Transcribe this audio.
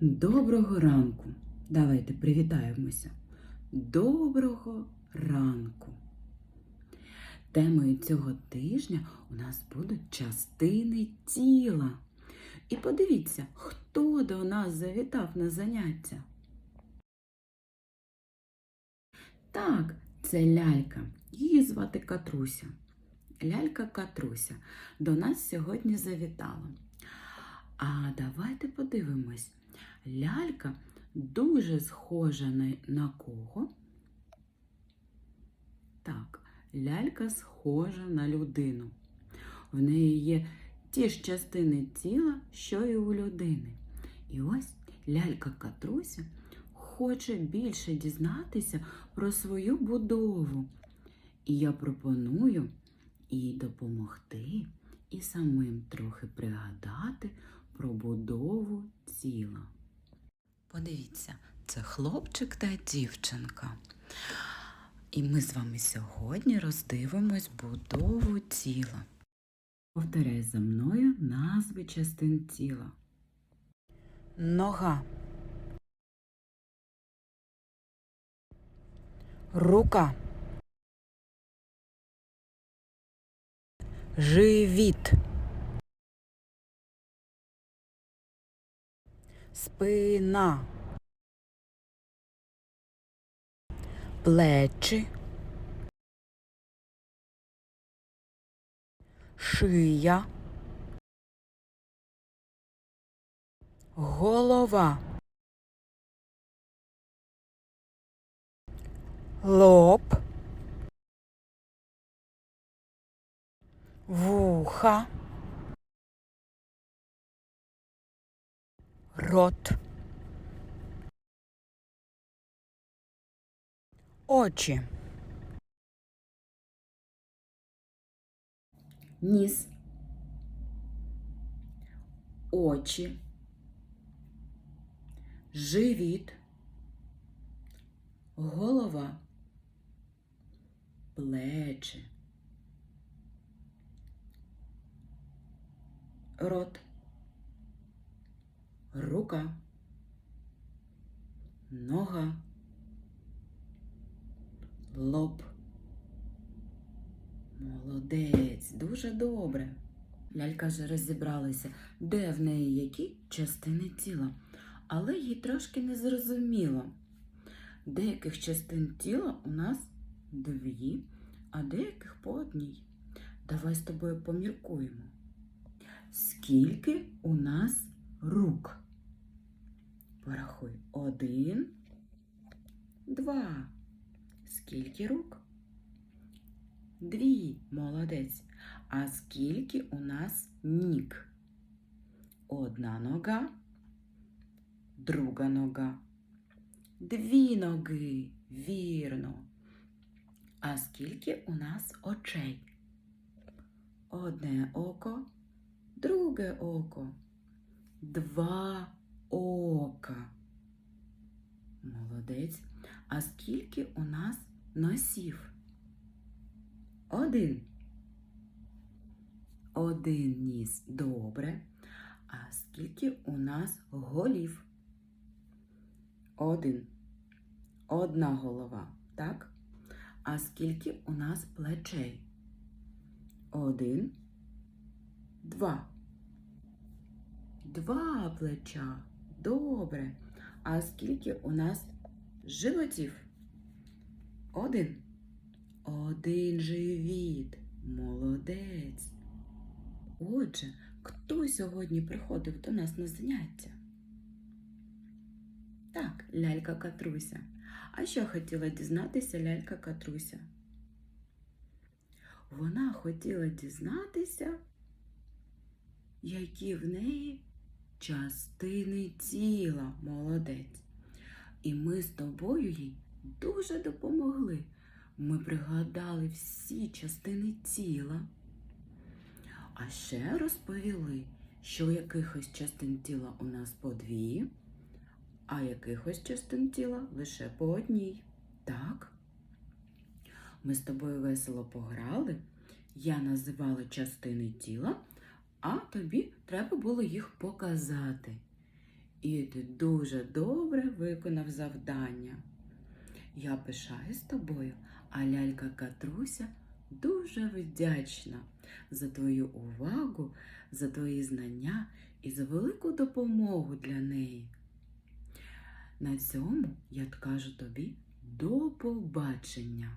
Доброго ранку. Давайте привітаємося. Доброго ранку. Темою цього тижня у нас будуть частини тіла. І подивіться, хто до нас завітав на заняття. Так, це лялька. Її звати Катруся. Лялька Катруся до нас сьогодні завітала. А давайте подивимось. Лялька дуже схожа на, на кого? Так, лялька схожа на людину. В неї є ті ж частини тіла, що і у людини. І ось лялька Катруся хоче більше дізнатися про свою будову. І я пропоную їй допомогти і самим трохи пригадати про будову тіла. Подивіться, це хлопчик та дівчинка. І ми з вами сьогодні роздивимось будову тіла. Повторяй за мною назви частин тіла. Нога. Рука. Живіт. Спина. Плечі. Шия. Голова. Лоб. Вуха. Рот. Очі. Ніс. Очі. Живіт. Голова. Плечі. Рот. Рука. Нога. Лоб. Молодець, дуже добре. Лялька вже розібралася, де в неї які частини тіла, але їй трошки не зрозуміло. Деяких частин тіла у нас дві, а деяких по одній. Давай з тобою поміркуємо. Скільки у нас рук? Порахуй. Один, два. Скільки рук? Дві. Молодець. А скільки у нас ніг? Одна нога, друга нога. Дві ноги. Вірно. А скільки у нас очей? Одне око, друге око. Два ока. Молодець. А скільки у нас носів? Один. Один ніс. Добре. А скільки у нас голів? Один. Одна голова, так? А скільки у нас плечей? Один. Два. Два плеча. Добре. А скільки у нас животів? Один. Один живіт. Молодець. Отже, хто сьогодні приходив до нас на заняття? Так, лялька Катруся. А що хотіла дізнатися лялька Катруся? Вона хотіла дізнатися, які в неї частини тіла, молодець. І ми з тобою їй дуже допомогли. Ми пригадали всі частини тіла, а ще розповіли, що якихось частин тіла у нас по дві, а якихось частин тіла лише по одній. Так? Ми з тобою весело пограли. Я називала частини тіла, а тобі треба було їх показати. і ти дуже добре виконав завдання. Я пишаюсь тобою, а лялька Катруся дуже вдячна за твою увагу, за твої знання і за велику допомогу для неї. На цьому я кажу тобі до побачення.